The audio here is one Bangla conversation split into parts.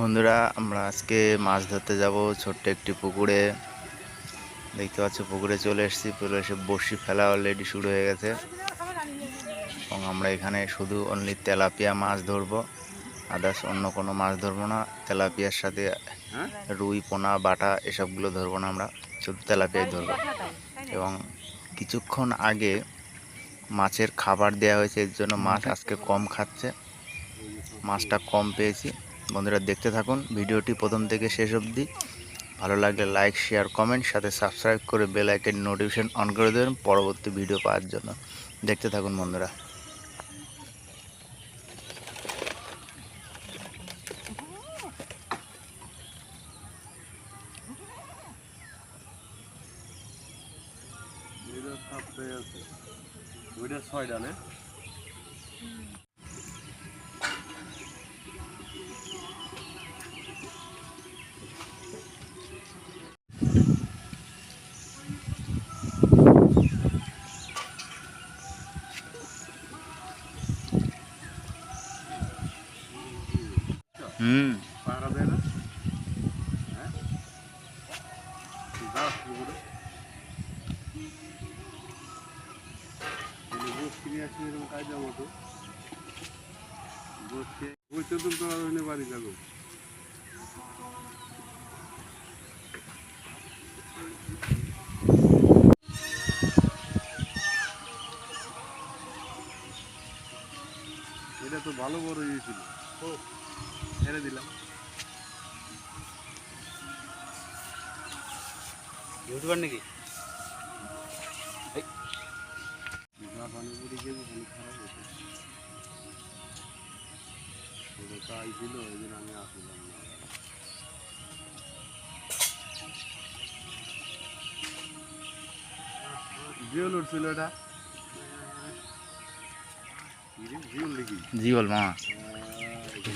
বন্ধুরা, আমরা আজকে মাছ ধরতে যাব ছোট্ট একটি পুকুরে। দেখতে পাচ্ছ, পুকুরে চলে এসেছি, পুকুরে এসে বড়শি ফেলা অলরেডি শুরু হয়ে গেছে। এবং আমরা এখানে শুধু অনলি তেলাপিয়া মাছ ধরবো আদার্স অন্য কোনো মাছ ধরবো না। তেলাপিয়ার সাথে রুই, পোনা, বাটা এসবগুলো ধরবো না আমরা, শুধু তেলাপিয়াই ধরবো। এবং কিছুক্ষণ আগে মাছের খাবার দেওয়া হয়েছে, এর জন্য মাছ আজকে কম খাচ্ছে। মাছটা কম পেয়েছি। বন্ধুরা দেখতে থাকুন ভিডিওটি প্রথম থেকে শেষ অবধি। ভালো লাগলে লাইক শেয়ার কমেন্ট সাথে সাবস্ক্রাইব করে বেল আইকন নোটিফিকেশন অন করে দেবেন পরবর্তী ভিডিও পাওয়ার জন্য। দেখতে থাকুন বন্ধুরা। ওইটা ছয়টা না? হুম। পাহারা দেয় না কিনে আসি এরকম কাজের মতো গোস খেয়ে ওই চতুর্থ বাড়ি যাব এটা তো ভালো বড় হয়েছিল ছেড়ে দিলাম। ইউটিউবার নাকি? যা পানিপুরি খেয়ে পানি খারাপ হতো ওটা তাই ছিল ওই দিন আমি আসলাম না। উঠছিল এটা? জিওল দেখি জিওল মামা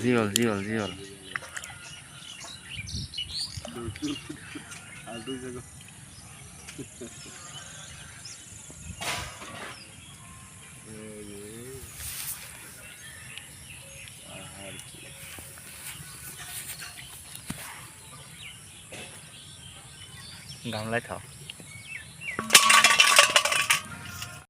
জিওল জিওল জিওল আর দুই জায়গা গামলায় খাও